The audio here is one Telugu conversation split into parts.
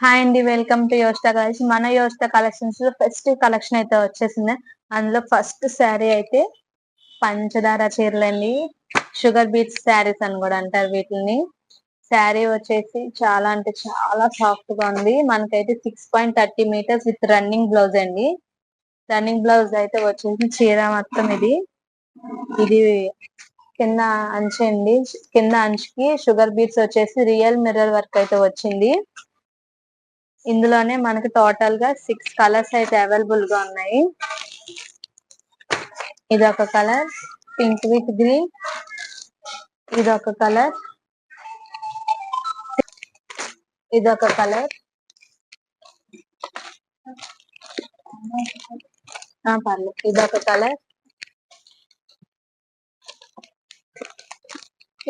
హాయ్ అండి వెల్కమ్ టు యోస్టా కలెక్షన్ మన యోస్టా కలెక్షన్స్లో ఫెస్టివ్ కలెక్షన్ అయితే వచ్చేసింది. అందులో ఫస్ట్ శారీ అయితే పంచదార చీరలండి షుగర్ బీట్స్ శారీస్ అని కూడా అంటారు వీటిని. శారీ వచ్చేసి చాలా అంటే చాలా సాఫ్ట్గా ఉంది. మనకైతే six point thirty meters with running blouse అండి. రన్నింగ్ బ్లౌజ్ అయితే వచ్చేసి చీర మొత్తం ఇది. ఇది కింద అంచు అండి. కింద అంచుకి షుగర్ బీట్స్ వచ్చేసి రియల్ మిర్రర్ వర్క్ అయితే వచ్చింది. ఇందులోనే మనకి టోటల్గా సిక్స్ కలర్స్ అయితే అవైలబుల్గా ఉన్నాయి. ఇది ఒక కలర్ పింక్ విత్ గ్రీన్ ఇది ఒక కలర్ ఇది ఒక కలర్ పర్లేదు. ఇది ఒక కలర్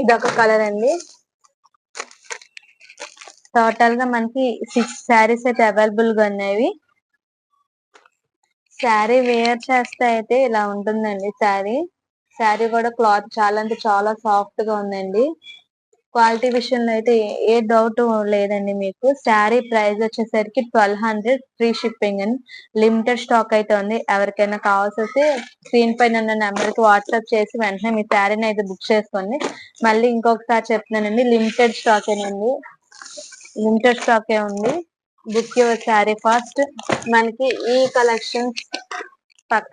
ఇది ఒక కలర్ అండి. టోటల్గా మనకి సిక్స్ శారీస్ అయితే అవైలబుల్గా ఉన్నాయి శారీ వేర్ చేస్తే అయితే ఇలా ఉంటుందండి శారీ. శారీ కూడా క్లాత్ చాలా అంటే చాలా సాఫ్ట్గా ఉందండి. క్వాలిటీ విషయంలో అయితే ఏ డౌట్ లేదండి మీకు. శారీ ప్రైస్ వచ్చేసరికి twelve hundred free shipping and limited stock అయితే ఉంది. ఎవరికైనా కావాల్సి వస్తే స్క్రీన్ పైన ఉన్న నెంబర్కి వాట్సాప్ చేసి వెంటనే మీ శారీని అయితే బుక్ చేసుకోండి. మళ్ళీ ఇంకొకసారి చెప్తున్నానండి లిమిటెడ్ స్టాక్ ఏనండి. లిమిటెడ్ స్టాక్ ఏ ఉంది. బుక్ యువర్ శారీ ఫాస్ట్ మనకి ఈ కలెక్షన్స్ పక్కన